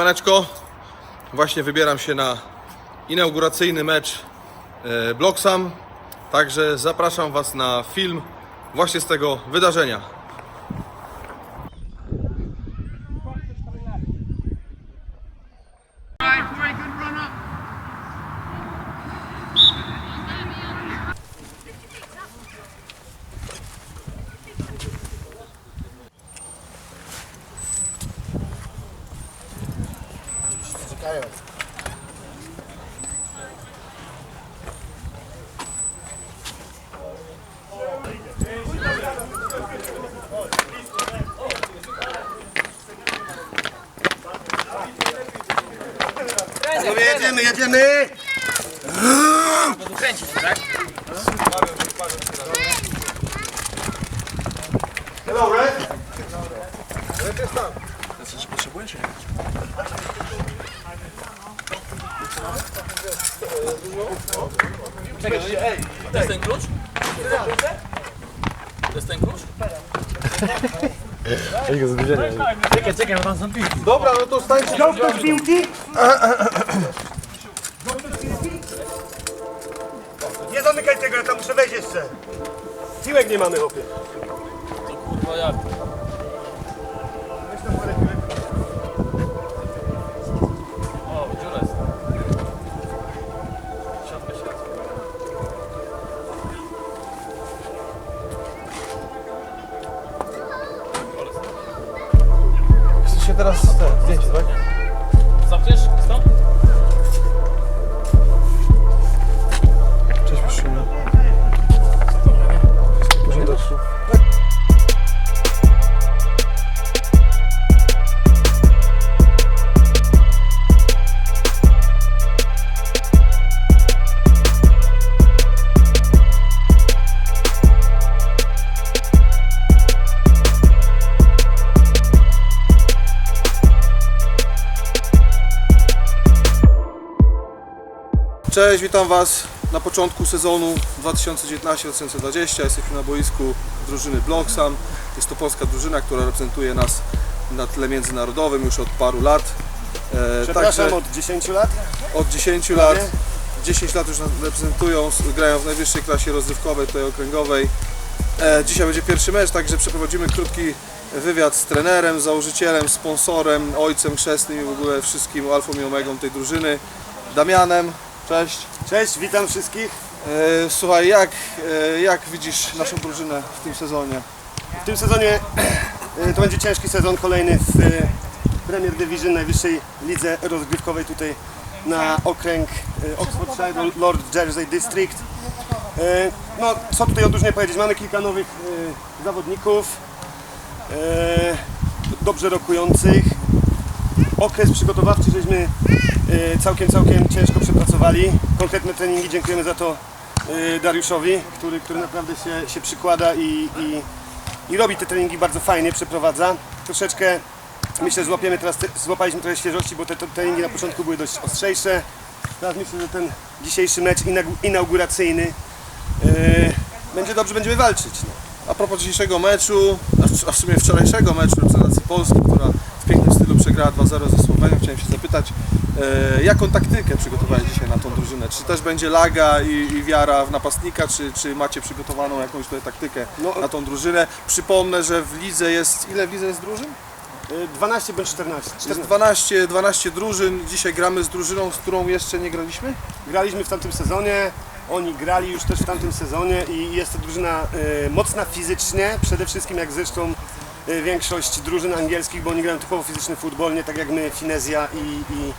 Siemaneczko, właśnie wybieram się na inauguracyjny mecz e, Blocksam, także zapraszam Was na film właśnie z tego wydarzenia. Panowie, jedziemy, jedziemy! Hello, Red. To jest ten klucz? To jest ten klucz? Czekaj, czekaj, bo tam są piłki. Dobra, no to stańcie. Ktoś piłki? tego, ja tam muszę wejść jeszcze. Piłek nie mamy, chłopie. To kurwa jak? O, dziura jest. Siatka, siatka. się teraz te, zdjęcie, tak? Cześć, witam Was na początku sezonu 2019-2020. Jesteśmy na boisku drużyny Blocksam. Jest to polska drużyna, która reprezentuje nas na tle międzynarodowym już od paru lat. E, Przepraszam, także od 10 lat? od 10 lat. 10 lat już nas reprezentują, grają w najwyższej klasie rozrywkowej, tutaj okręgowej. E, dzisiaj będzie pierwszy mecz, także przeprowadzimy krótki wywiad z trenerem, założycielem, sponsorem, ojcem chrzestnym i w ogóle wszystkim alfą i omegą tej drużyny, Damianem. Cześć. Cześć, witam wszystkich. E, Słuchaj, jak, e, jak widzisz naszą drużynę w tym sezonie? W tym sezonie e, to będzie ciężki sezon, kolejny w e, Premier Division, najwyższej lidze rozgrywkowej tutaj na okręg e, Oxfordshire, Lord Jersey District. No, co tutaj odróżnie powiedzieć, mamy kilka nowych zawodników, dobrze rokujących. Okres przygotowawczy żeśmy e, całkiem, całkiem ciężko przepracowali. Konkretne treningi, dziękujemy za to e, Dariuszowi, który, który naprawdę się, się przykłada i, i, i robi te treningi bardzo fajnie, przeprowadza. Troszeczkę myślę, złapiemy teraz, te, złapaliśmy trochę świeżości, bo te, treningi na początku były dość ostrzejsze. Teraz myślę, że ten dzisiejszy mecz inauguracyjny e, będzie dobrze, będziemy walczyć. No. A propos dzisiejszego meczu, a w sumie wczorajszego meczu reprezentacji Polski, która w pięknym stylu przegrała 2-0 ze Słowenią, chciałem się zapytać, e, jaką taktykę przygotowałeś dzisiaj na tą drużynę? Czy też będzie laga i, i wiara w napastnika, czy, czy macie przygotowaną jakąś tutaj taktykę No. na tą drużynę? Przypomnę, że w lidze jest, ile w lidze jest drużyn? E, 12 bądź 14. Jest 14. 12, 12 drużyn, dzisiaj gramy z drużyną, z którą jeszcze nie graliśmy? Graliśmy w tamtym sezonie, oni grali już też w tamtym sezonie i jest to drużyna e, mocna fizycznie, przede wszystkim jak zresztą większość drużyn angielskich, bo oni grają typowo fizyczny futbol, nie tak jak my, Finezja i, i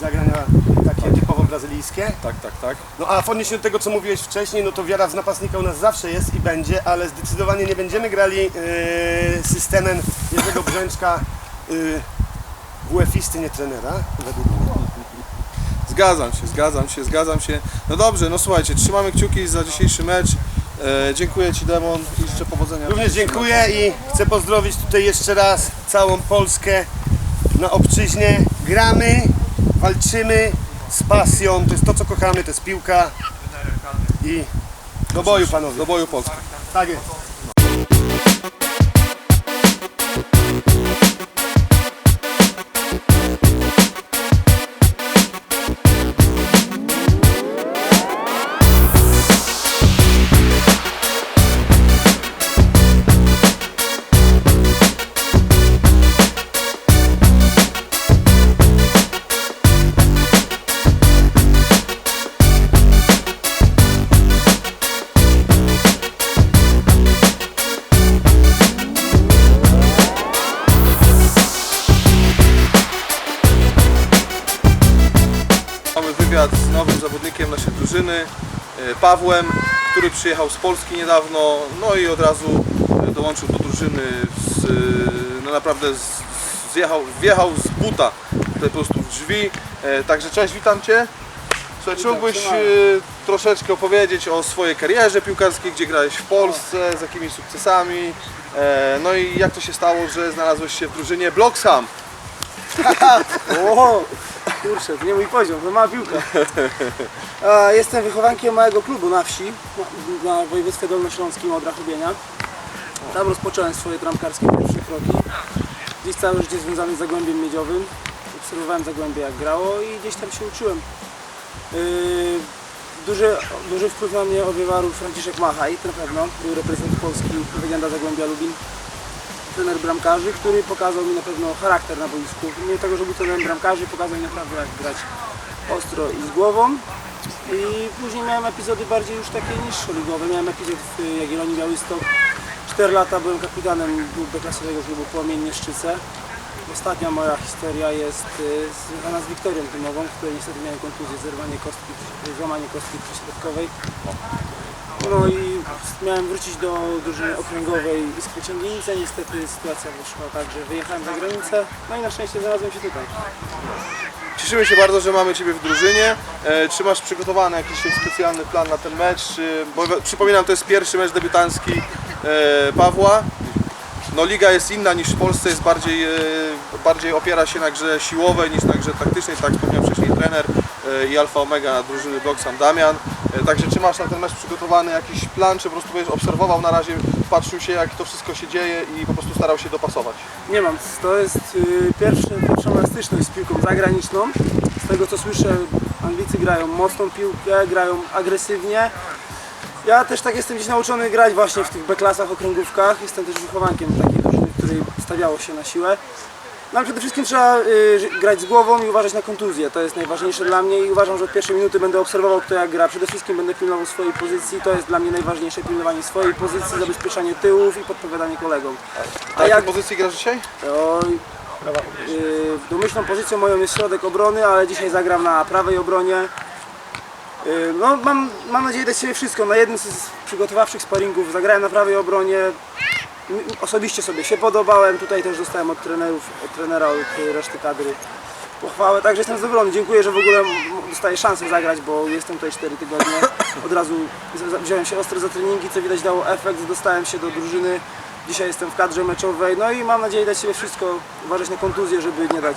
zagrania takie typowo brazylijskie. Tak, tak, tak. No a w odniesieniu do tego, co mówiłeś wcześniej, no to wiara w napastnika u nas zawsze jest i będzie, ale zdecydowanie nie będziemy grali e, systemem jednego brzęczka e, WF-isty, nie trenera, według mnie. Zgadzam się, zgadzam się, zgadzam się. No dobrze, no słuchajcie, trzymamy kciuki za dzisiejszy mecz. E, dziękuję Ci Demon i życzę powodzenia. Również dziękuję i chcę pozdrowić tutaj jeszcze raz całą Polskę na obczyźnie. Gramy, walczymy z pasją, to jest to co kochamy, to jest piłka i do boju panowie. Do boju Polski. Tak jest. Wywiad z nowym zawodnikiem naszej drużyny, e, Pawłem, który przyjechał z Polski niedawno, no i od razu e, dołączył do drużyny, z, e, no naprawdę zjechał, wjechał z buta tutaj po prostu w drzwi. Także cześć, witam Cię. Słuchaj, mógłbyś troszeczkę opowiedzieć o swojej karierze piłkarskiej, gdzie grałeś w Polsce, z jakimi sukcesami, no i jak to się stało, że znalazłeś się w drużynie Bloxham? Kurczę, to nie mój poziom, to mała piłka. Jestem wychowankiem małego klubu na wsi, na, na województwie dolnośląskim od Rachobienia. Tam rozpocząłem swoje bramkarskie pierwsze kroki. Gdzieś całe życie związane z Zagłębiem Miedziowym. Obserwowałem Zagłębie jak grało i gdzieś tam się uczyłem. Yy, duży, duży wpływ na mnie odbywał Franciszek Machaj, na pewno. Był reprezentant Polski, legenda Zagłębia Lubin trener bramkarzy, który pokazał mi na pewno charakter na boisku. Mimo tego, że był trenerem bramkarzy, pokazał mi naprawdę jak grać ostro i z głową. I później miałem epizody bardziej już takie niższoligowe. Miałem epizod w Jagiellonii Białystok. 4 lata byłem kapitanem B-klasowego klubu Płomień Nieszczyce. Ostatnia moja historia jest y, związana z Wiktorią Tymową, w której niestety miałem kontuzję, zerwanie kostki, złamanie kostki przyśrodkowej. No i miałem wrócić do drużyny okręgowej z Przeciągnięcia. Niestety sytuacja wyszła tak, że wyjechałem za granicę. No i na szczęście znalazłem się tutaj. Cieszymy się bardzo, że mamy Ciebie w drużynie. E, Czy masz przygotowany jakiś specjalny plan na ten mecz? Bo przypominam, to jest pierwszy mecz debiutancki e, Pawła. No liga jest inna niż w Polsce, jest bardziej, e, bardziej opiera się na grze siłowej niż na grze taktycznej, tak wspomniał wcześniej trener i alfa omega drużyny Bloksam Damian. E, Także czy masz na ten mecz przygotowany jakiś plan, czy po prostu będziesz obserwował na razie, patrzył się jak to wszystko się dzieje i po prostu starał się dopasować? Nie mam, to jest y, pierwszy, pierwsza moja styczność z piłką zagraniczną. Z tego co słyszę, Anglicy grają mocną piłkę, grają agresywnie. Ja też tak jestem gdzieś nauczony grać właśnie w tych B-klasach, okręgówkach. Jestem też wychowankiem takiej drużyny, której stawiało się na siłę. No przede wszystkim trzeba y, grać z głową i uważać na kontuzję. To jest najważniejsze dla mnie i uważam, że od pierwszej minuty będę obserwował kto jak gra. Przede wszystkim będę pilnował swojej pozycji. To jest dla mnie najważniejsze, pilnowanie swojej pozycji, zabezpieczanie tyłów i podpowiadanie kolegom. A jak pozycji grasz dzisiaj? Oj, yy, domyślną pozycją moją jest środek obrony, ale dzisiaj zagram na prawej obronie. Yy, no, mam, mam nadzieję dać sobie wszystko. Na jednym z z przygotowawczych sparingów zagrałem na prawej obronie. Osobiście sobie się podobałem. Tutaj też dostałem od trenerów, od trenera, od reszty kadry pochwałę. Także jestem zadowolony. Dziękuję, że w ogóle dostaję szansę zagrać, bo jestem tutaj 4 tygodnie. Od razu wziąłem się ostro za treningi, co widać dało efekt. Dostałem się do drużyny. Dzisiaj jestem w kadrze meczowej. No i mam nadzieję dać sobie wszystko, uważać na kontuzję, żeby nie dać,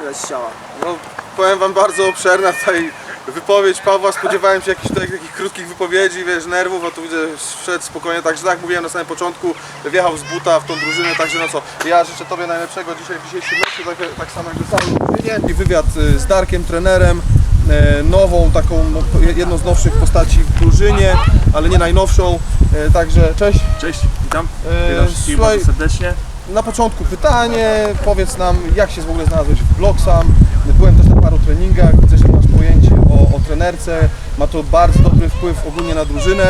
nie dać ciała. No, powiem Wam bardzo obszerna tutaj wypowiedź Pawła. Spodziewałem się jakichś tutaj, takich krótkich wypowiedzi, wiesz, nerwów, a tu widzę, wszedł spokojnie. Także tak mówiłem na samym początku, wjechał z buta w tą drużynę, także no co, ja życzę Tobie najlepszego dzisiaj w dzisiejszym meczu, tak, tak samo jak drużynie. I wywiad y, z Darkiem, trenerem, e, nową, taką no, jedną z nowszych postaci w drużynie, ale nie najnowszą. E, Także cześć. Cześć, witam. Witam wszystkich słuchaj, bardzo serdecznie. na początku pytanie, powiedz nam jak się w ogóle znalazłeś w Blocksam. Byłem też na paru treningach, widzę, że pojęcie o, o trenerce, ma to bardzo dobry wpływ ogólnie na drużynę,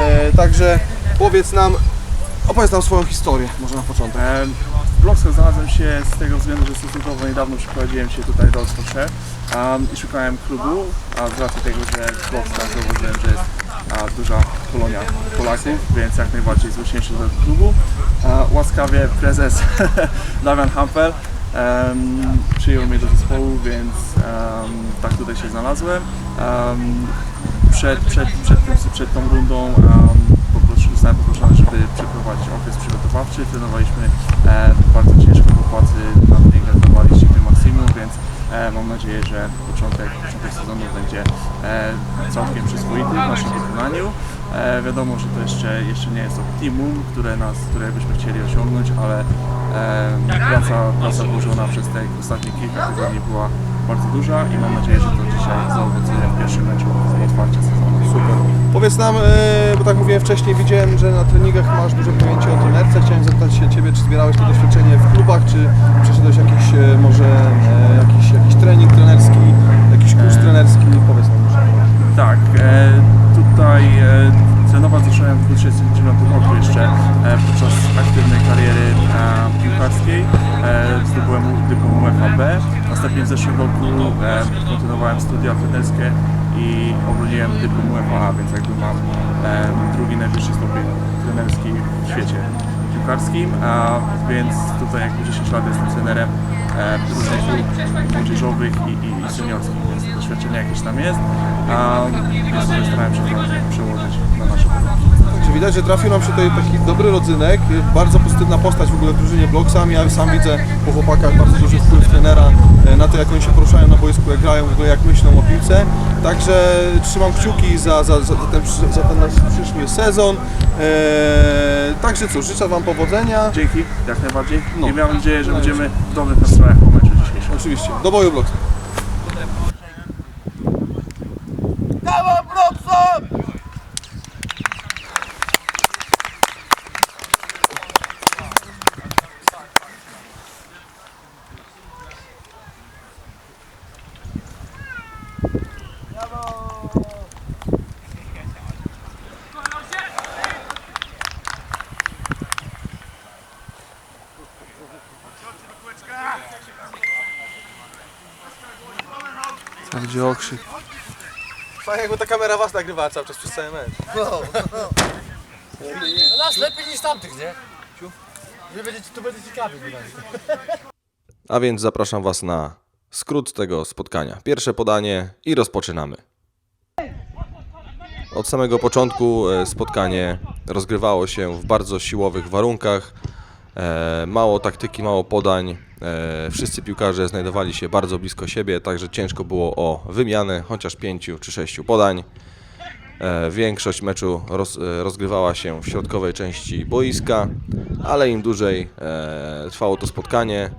e, także powiedz nam, opowiedz nam swoją historię może na początek. E, W Bloksach znalazłem się z tego względu, że stosunkowo niedawno przeprowadziłem się tutaj do Oxfordshire um, i szukałem klubu, a z racji tego, że w Bloksach zauważyłem, że jest a, duża kolonia Polaków, więc jak najbardziej się do klubu. A, łaskawie prezes Damian Hampel em, przyjął mnie do zespołu, więc em, tak tutaj się znalazłem. Em, przed, przed, przed, tym, przed tą rundą um, popros- zostałem poproszony, żeby przeprowadzić okres przygotowawczy. Trenowaliśmy e, bardzo ciężko po pracy na treningach dawaliśmy maksimum, więc mam nadzieję, że początek, początek sezonu będzie e, całkiem przyzwoity w naszym wykonaniu. E, wiadomo, że to jeszcze, jeszcze nie jest optimum, które, nas, które byśmy chcieli osiągnąć, ale e, praca, praca włożona przez te ostatnie kilka tygodni była bardzo duża i mam nadzieję, że to dzisiaj zaowocuje w pierwszym meczu otwarcia sezonu. Super. Powiedz nam, e, bo tak mówiłem wcześniej, widziałem, że na treningach masz duże pojęcie o trenerce. Chciałem zapytać się Ciebie, czy zbierałeś to doświadczenie w klubach, czy przeszedłeś jakiś e, może e, jakiś, jakiś trening trenerski, jakiś kurs trenerski, powiedz nam może. Tak, tutaj trenować zacząłem w 2009 roku jeszcze podczas aktywnej kariery piłkarskiej. E, zdobyłem dyplom UFAB Następnie w zeszłym roku e, kontynuowałem studia trenerskie i obroniłem dyplom UEFA, więc jakby mam e, drugi najwyższy stopień trenerski w świecie piłkarskim, a więc tutaj jakby 10 lat jestem trenerem e, różnych grup młodzieżowych i, i, i seniorskich, więc doświadczenie jakieś tam jest, a więc starałem się to przełożyć na nasze podróże. Także widać, że trafił nam się tutaj taki dobry rodzynek, bardzo pozytywna postać w ogóle w drużynie Blocksami, ja sam widzę po chłopakach bardzo duży wpływ trenera e, na to, jak oni się poruszają na boisku, jak grają, w ogóle jak myślą o piłce. Także trzymam kciuki za, za, za, ten, za ten nasz przyszły sezon. E, także cóż, życzę Wam powodzenia. Dzięki, jak najbardziej No. i mam nadzieję, że będziemy w dobrych nastrojach po meczu dzisiejszym. Oczywiście, do boju Blocks. Tam gdzie okrzyk. Fajnie jakby ta kamera was nagrywała cały czas przez cały mecz. Nas lepiej niż tamtych, nie? Wy będziecie, tu będzie ciekawie. A więc zapraszam Was na skrót tego spotkania. Pierwsze podanie i rozpoczynamy. Od samego początku e, spotkanie rozgrywało się w bardzo siłowych warunkach. E, Mało taktyki, mało podań. E, Wszyscy piłkarze znajdowali się bardzo blisko siebie, także ciężko było o wymianę chociaż pięciu czy sześciu podań. E, Większość meczu roz, e, rozgrywała się w środkowej części boiska, ale im dłużej trwało to spotkanie,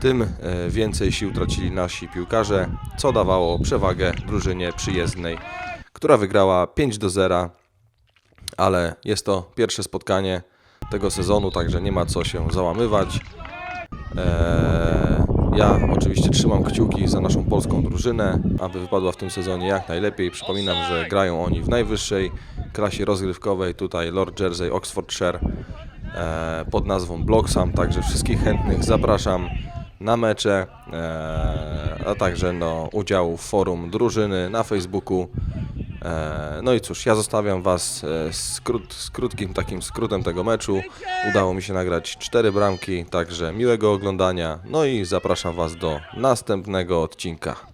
tym więcej sił tracili nasi piłkarze, co dawało przewagę drużynie przyjezdnej, która wygrała 5 do 0, ale jest to pierwsze spotkanie tego sezonu, także nie ma co się załamywać. Eee, Ja oczywiście trzymam kciuki za naszą polską drużynę, aby wypadła w tym sezonie jak najlepiej. Przypominam, że grają oni w najwyższej klasie rozgrywkowej, tutaj Lord Jersey Oxfordshire e, pod nazwą Blocksam, także wszystkich chętnych zapraszam na mecze, e, a także do udziału w forum drużyny na Facebooku. E, No i cóż, ja zostawiam Was e, z, krót, z krótkim takim skrótem tego meczu. Udało mi się nagrać cztery bramki, także miłego oglądania. No i zapraszam Was do następnego odcinka.